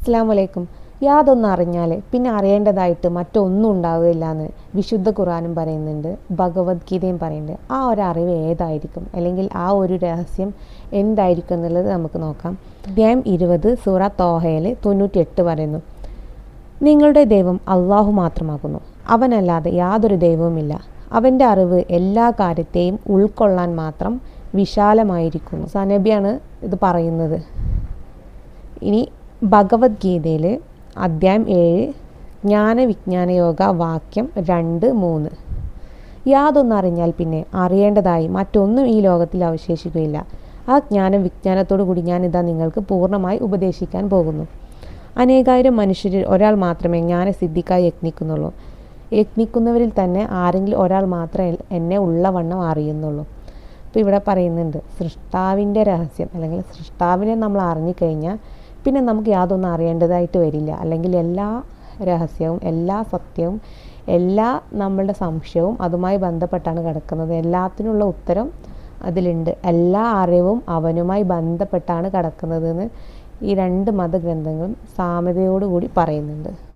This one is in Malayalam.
അസ്സാം വലൈക്കും യാതൊന്നും അറിഞ്ഞാൽ പിന്നെ അറിയേണ്ടതായിട്ട് മറ്റൊന്നും ഉണ്ടാവുകയില്ല എന്ന് വിശുദ്ധ ഖുറാനും പറയുന്നുണ്ട് ഭഗവത്ഗീതയും പറയുന്നുണ്ട്. ആ ഒരു അറിവ് ഏതായിരിക്കും? അല്ലെങ്കിൽ ആ ഒരു രഹസ്യം എന്തായിരിക്കും എന്നുള്ളത് നമുക്ക് നോക്കാം. അധ്യായം ഇരുപത് സൂറ തോഹയിൽ തൊണ്ണൂറ്റിയെട്ട് പറയുന്നു. നിങ്ങളുടെ ദൈവം അള്ളാഹു മാത്രമാകുന്നു. അവനല്ലാതെ യാതൊരു ദൈവവുമില്ല. അവന്റെ അറിവ് എല്ലാ കാര്യത്തെയും ഉൾക്കൊള്ളാൻ മാത്രം വിശാലമായിരിക്കുന്നു. സനബിയാണ് ഇത് പറയുന്നത്. ഇനി ഭഗവത്ഗീതയിൽ അധ്യായം ഏഴ് ജ്ഞാനവിജ്ഞാന യോഗ വാക്യം രണ്ട് മൂന്ന്. യാതൊന്നറിഞ്ഞാൽ പിന്നെ അറിയേണ്ടതായി മറ്റൊന്നും ഈ ലോകത്തിൽ അവശേഷിക്കുകയില്ല. ആ ജ്ഞാനം വിജ്ഞാനത്തോടു കൂടി ഞാനിതാ നിങ്ങൾക്ക് പൂർണമായി ഉപദേശിക്കാൻ പോകുന്നു. അനേകായിരം മനുഷ്യരിൽ ഒരാൾ മാത്രമേ ജ്ഞാനസിദ്ധിക്കായി യത്നിക്കുന്നുള്ളൂ. യത്നിക്കുന്നവരിൽ തന്നെ ആരെങ്കിലും ഒരാൾ മാത്രമേ എന്നെ ഉള്ളവണ്ണം അറിയുന്നുള്ളൂ. അപ്പോൾ ഇവിടെ പറയുന്നുണ്ട് സൃഷ്ടാവിന്റെ രഹസ്യം അല്ലെങ്കിൽ സൃഷ്ടാവിനെ നമ്മൾ അറിഞ്ഞുകഴിഞ്ഞാൽ പിന്നെ നമുക്ക് യാതൊന്നും അറിയേണ്ടതായിട്ട് വരില്ല. അല്ലെങ്കിൽ എല്ലാ രഹസ്യവും എല്ലാ സത്യവും എല്ലാ നമ്മളുടെ സംശയവും അതുമായി ബന്ധപ്പെട്ടാണ് കിടക്കുന്നത്. എല്ലാത്തിനുള്ള ഉത്തരം അതിലുണ്ട്. എല്ലാ അറിവും അവനുമായി ബന്ധപ്പെട്ടാണ് കിടക്കുന്നതെന്ന് ഈ രണ്ട് മതഗ്രന്ഥങ്ങളും സാമ്യതയോടുകൂടി പറയുന്നുണ്ട്.